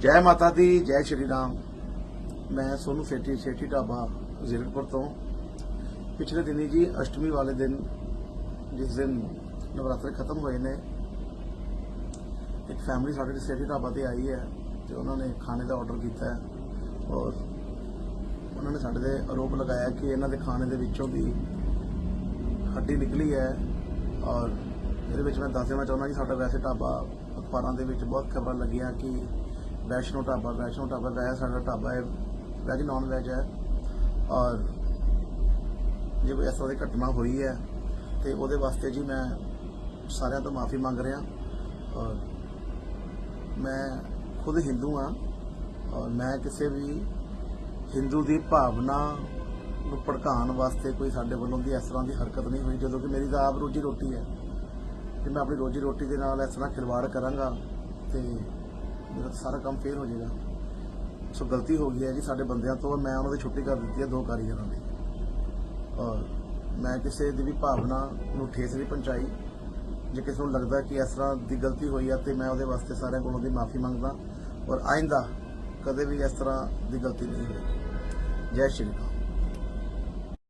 ਜੈ ਮਾਤਾ ਦੀ, ਜੈ ਸ਼੍ਰੀ ਰਾਮ। ਮੈਂ ਸੋਨੂ ਸੇਠੀ ਸੇਠੀ ਢਾਬਾ ਜ਼ੀਰਕਪੁਰ ਤੋਂ। ਪਿਛਲੇ ਦਿਨੀ ਜੀ ਅਸ਼ਟਮੀ ਵਾਲੇ ਦਿਨ, ਜਿਸ ਦਿਨ ਨਵਰਾਤਰੇ ਖਤਮ ਹੋਏ ਨੇ, ਇੱਕ ਫੈਮਿਲੀ ਸਾਡੇ ਸੇਠੀ ਢਾਬਾ ਤੇ ਆਈ ਹੈ ਤੇ ਉਹਨਾਂ ਨੇ ਖਾਣੇ ਦਾ ਆਰਡਰ ਕੀਤਾ ਹੈ। ਔਰ ਉਹਨਾਂ ਨੇ ਸਾਡੇ ਤੇ ਆਰੋਪ ਲਗਾਇਆ ਕਿ ਇਹਨਾਂ ਦੇ ਖਾਣੇ ਦੇ ਵਿੱਚੋਂ ਦੀ ਹੱਡੀ ਨਿਕਲੀ ਹੈ। ਔਰ ਇਹਦੇ ਵਿੱਚ ਮੈਂ ਦੱਸ ਦੇਣਾ ਚਾਹੁੰਦਾ ਕਿ ਸਾਡਾ ਵੈਸੇ ਢਾਬਾ ਅਖਬਾਰਾਂ ਦੇ ਵਿੱਚ ਬਹੁਤ ਖਬਰਾਂ ਲੱਗੀਆਂ ਕਿ ਵੈਸ਼ਨੋ ਢਾਬਾ ਵੈਸ਼ਨੋ ਢਾਬਾ ਵੈਸੇ ਸਾਡਾ ਢਾਬਾ ਹੈ ਵੈਜ ਨਾਨ ਵੈਜ ਹੈ। ਔਰ ਜੇ ਕੋਈ ਇਸ ਤਰ੍ਹਾਂ ਦੀ ਘਟਨਾ ਹੋਈ ਹੈ, ਤੇ ਉਹਦੇ ਵਾਸਤੇ ਜੀ ਮੈਂ ਸਾਰਿਆਂ ਤੋਂ ਮਾਫੀ ਮੰਗ ਰਿਹਾ। ਔਰ ਮੈਂ ਖੁਦ ਹਿੰਦੂ ਹਾਂ, ਔਰ ਮੈਂ ਕਿਸੇ ਵੀ ਹਿੰਦੂ ਦੀ ਭਾਵਨਾ ਨੂੰ ਭੜਕਾਉਣ ਵਾਸਤੇ ਕੋਈ ਸਾਡੇ ਵੱਲੋਂ ਦੀ ਇਸ ਤਰ੍ਹਾਂ ਦੀ ਹਰਕਤ ਨਹੀਂ ਹੋਈ, ਜਦੋਂ ਕਿ ਮੇਰੀ ਤਾਂ ਆਪ ਰੋਜੀ ਰੋਟੀ ਹੈ। ਕਿ ਮੈਂ ਆਪਣੀ ਰੋਜੀ ਰੋਟੀ ਦੇ ਨਾਲ ਇਸ ਤਰ੍ਹਾਂ ਖਿਲਵਾੜ ਕਰਾਂਗਾ, ਤੇ ਮੇਰਾ ਸਾਰਾ ਕੰਮ ਫੇਲ ਹੋ ਜਾਏਗਾ। ਸੋ ਗਲਤੀ ਹੋ ਗਈ ਹੈ ਜੀ ਸਾਡੇ ਬੰਦਿਆਂ ਤੋਂ, ਮੈਂ ਉਹਨਾਂ ਦੀ ਛੁੱਟੀ ਕਰ ਦਿੱਤੀ ਹੈ ਦੋ ਕਾਰੀਗਰਾਂ ਦੀ। ਔਰ ਮੈਂ ਕਿਸੇ ਦੀ ਵੀ ਭਾਵਨਾ ਨੂੰ ਠੇਸ ਨਹੀਂ ਪਹੁੰਚਾਈ। ਜੇ ਕਿਸੇ ਨੂੰ ਲੱਗਦਾ ਕਿ ਇਸ ਤਰ੍ਹਾਂ ਦੀ ਗਲਤੀ ਹੋਈ ਹੈ ਤੇ ਮੈਂ ਉਹਦੇ ਵਾਸਤੇ ਸਾਰਿਆਂ ਕੋਲੋਂ ਦੀ ਮਾਫੀ ਮੰਗਦਾ। ਔਰ ਆਇੰਦਾ ਕਦੇ ਵੀ ਇਸ ਤਰ੍ਹਾਂ ਦੀ ਗਲਤੀ ਨਹੀਂ ਹੋਏਗੀ। ਜੈ ਸ਼੍ਰੀ ਰਾਮ